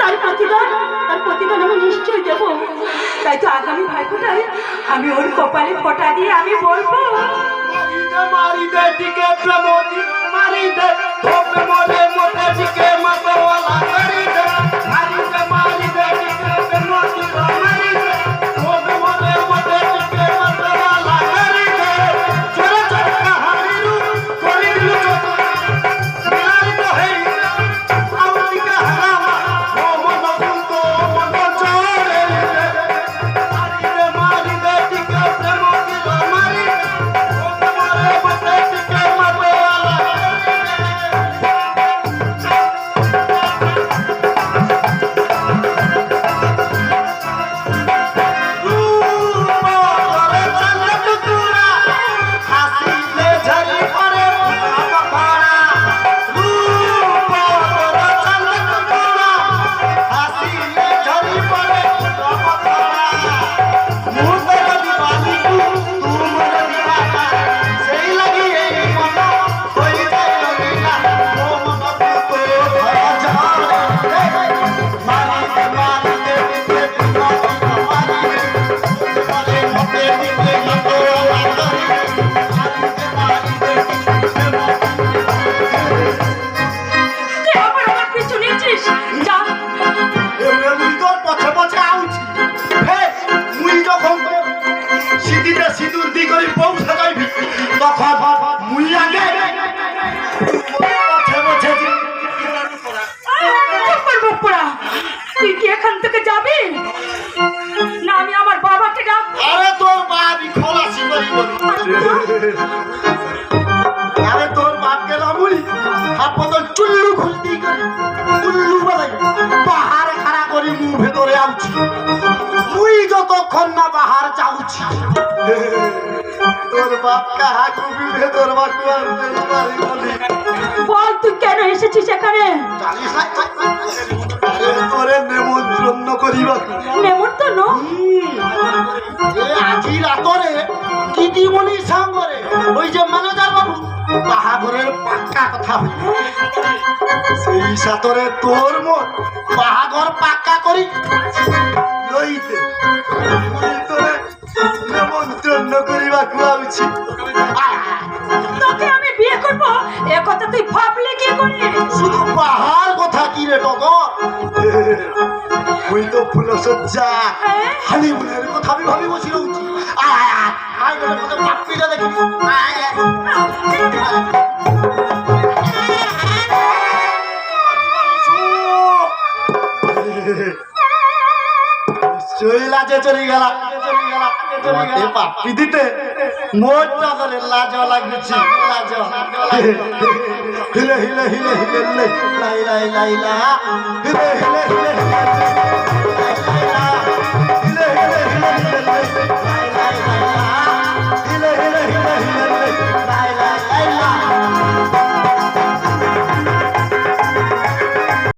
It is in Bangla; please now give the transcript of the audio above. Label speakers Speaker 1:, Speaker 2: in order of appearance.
Speaker 1: তার প্রতিদান তার প্রতিদান আমি নিশ্চয়ই তাই তো আগামী আমি ওর কপালে ফটা দিয়ে আমি বলব
Speaker 2: আরে তোর বাপ গেল মুই হাত বদল চুল্লু খুলতি করি চুল্লু বলাই বাহার খাড়া করি মু ভেতরে আউছি মুই যতক্ষণ না বাহার যাউছি তোর বাপ কাহা কুবি ভেতর বাকু আর পারি বলি
Speaker 1: বল তুই কেন এসেছিস এখানে
Speaker 2: তোরে নেমন্ত্রণ করিবা
Speaker 1: নেমন্তন্ন
Speaker 2: আজি রাতরে দিদিমণির সঙ্গরে ওই যে ম্যানেজার বাবু বাহাঘরের পাক্কা কথা সেই সাতরে তোর মন বাহাঘর পাক্কা করি লইতে। মুই তোরে আউছি
Speaker 1: আমি বিয়ে করব? এ কথা তুই ভাবলে কি করে?
Speaker 2: শুধু বাহার কথা কি রে টগর? মুই তো ফুল সজ্জা
Speaker 1: হ্যাঁ?
Speaker 2: হানিমুনের কথা আমি ভাবি বসি রହୁছি আয় আয় আয় আয় গেলে মতো পাপ্পিটা দেখি আয় আয়। চইলা যে চলি গেলা দিতে মোটটা ধরে লাজ লাগছে লাজ হিলে হিলে হিলে হিলে লাই লাই লাই লা হিলে হিলে হিলে হিলে